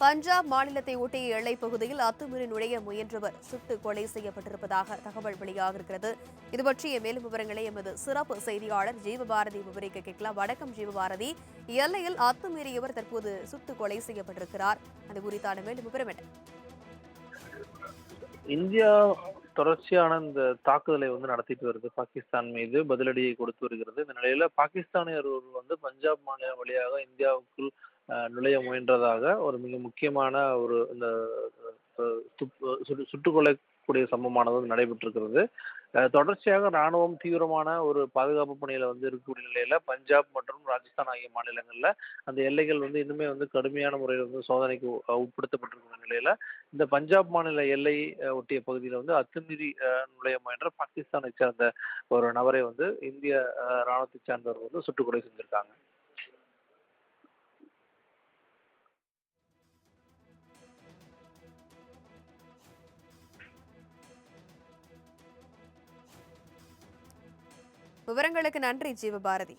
பஞ்சாப் மாநிலத்தை ஒட்டிய எல்லைப் பகுதியில் அத்துமீறி நுழைய முயன்றவர் சுட்டு கொலை செய்யப்பட்டிருப்பதாக தகவல் வெளியாக இருக்கிறது இது பற்றிய மேலும் விவரங்களை எமது சிறப்பு செய்தியாளர் ஜீவபாரதி விவரிக்க கேட்கலாம். வணக்கம் ஜீவபாரதி. எல்லையில் அத்துமீறியவர் தற்போது சுட்டு கொலை செய்யப்பட்டிருக்கிறார். அது குறித்தான மேலும் விவரம் என்ன? இந்தியா தொடர்ச்சியான இந்த தாக்குதலை வந்து நடத்திட்டு வருது. பாகிஸ்தான் மீது பதிலடியை கொடுத்து வருகிறது. இந்த நிலையில பாகிஸ்தானியர் வந்து பஞ்சாப் மாநிலம் வழியாக இந்தியாவுக்குள் நுழைய முயன்றதாக ஒரு மிக முக்கியமான ஒரு இந்த அஹ், சுட்டு சுட்டுக் கொல்லக்கூடிய சம்பவமானது வந்து நடைபெற்றிருக்கிறது. தொடர்ச்சியாக ராணுவம் தீவிரமான ஒரு பாதுகாப்பு பணியில வந்து இருக்கக்கூடிய நிலையில பஞ்சாப் மற்றும் ராஜஸ்தான் ஆகிய மாநிலங்கள்ல அந்த எல்லைகள் வந்து இன்னுமே வந்து கடுமையான முறையில் வந்து சோதனைக்கு உட்படுத்தப்பட்டிருக்கிற நிலையில இந்த பஞ்சாப் மாநில எல்லை ஒட்டிய பகுதியில் வந்து அத்துமீறி நுழைய முயன்ற பாகிஸ்தானை சேர்ந்த ஒரு நபரை வந்து இந்திய ராணுவத்தை சேர்ந்தவர் வந்து சுட்டுக்கொலை செஞ்சிருக்காங்க. விவரங்களுக்கு நன்றி ஜீவபாரதி.